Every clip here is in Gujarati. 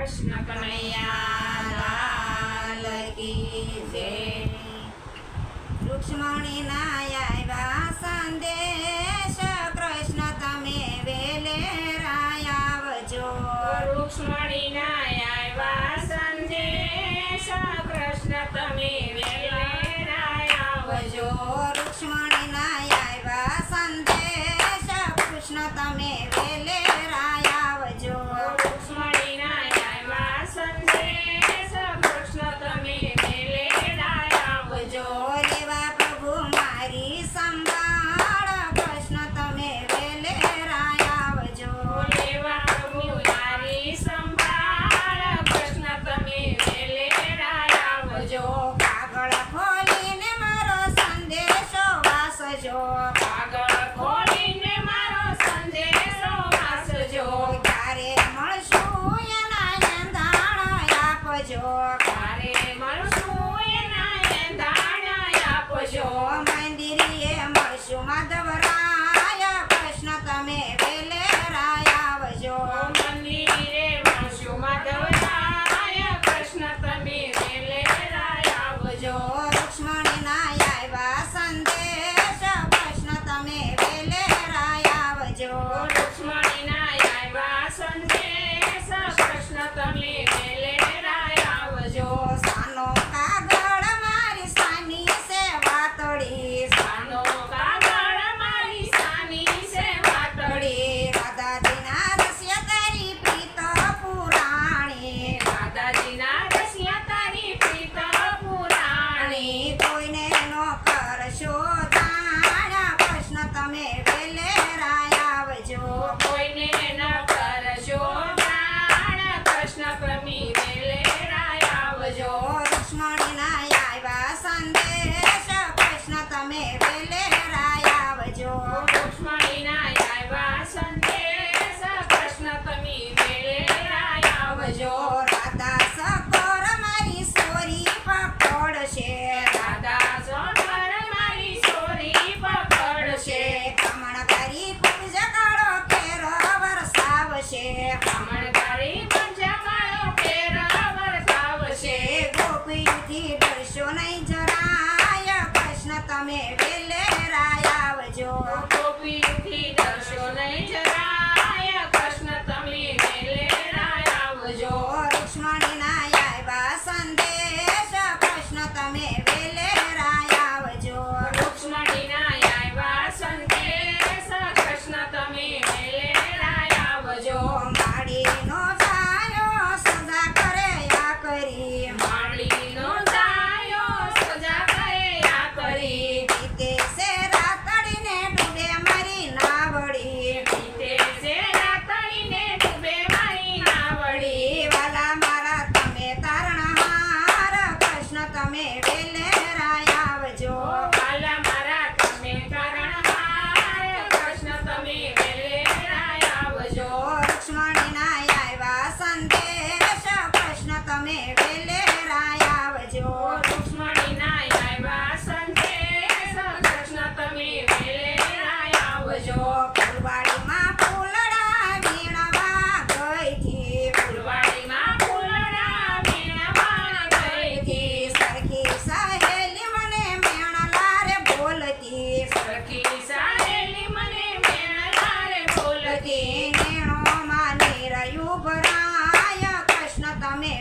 કૃષ્ણ કનૈયા રૂક્ષ્મણી ના સંદેશ કૃષ્ણ તમે વેલે રાયાવજો. રૂક્ષ્મણી ના આવ્યા સંદેશ કૃષ્ણ તમે વેલે રાયાવજો. રૂક્ષ્મણી ના સંદેશ કૃષ્ણ તમે વેલે રાય આગળ છે ખમણ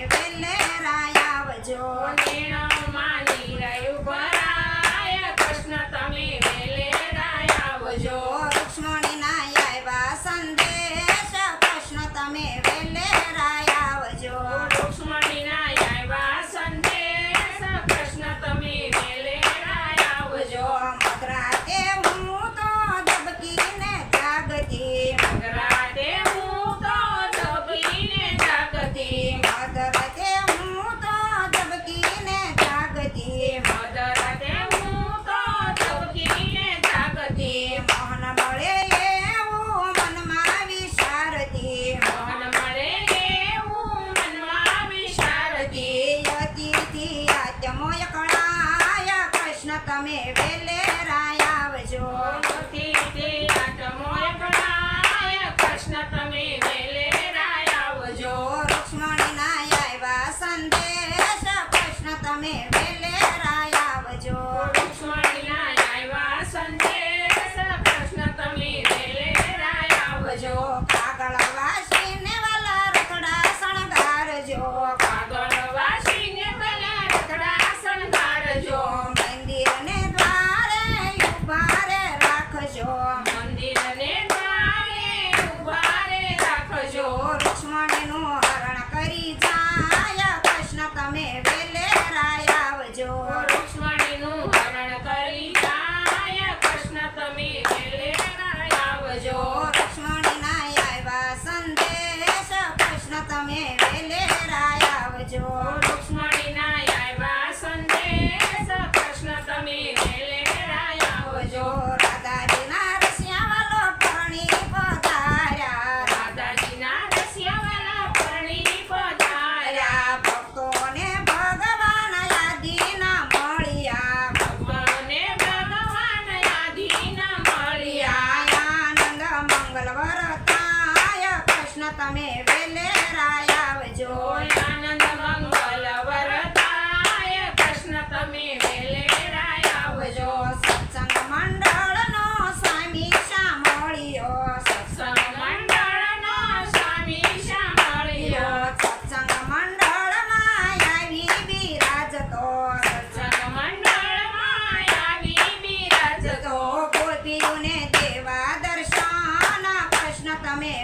વેલે રાયા વજો માની રાયુ પરાય કૃષ્ણ તમે વેલે રાયા વજો લક્ષ્મણ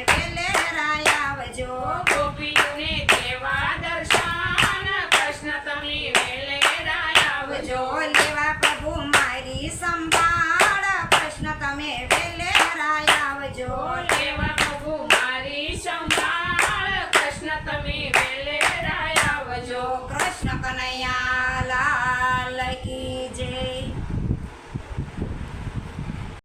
વેલે રાય દેવા દર્શન? કૃષ્ણ તમે વેલે રાય આવજો લેવા પ્રભુ મારી સંભાળ. કૃષ્ણ તમે વેલે રાય આવજો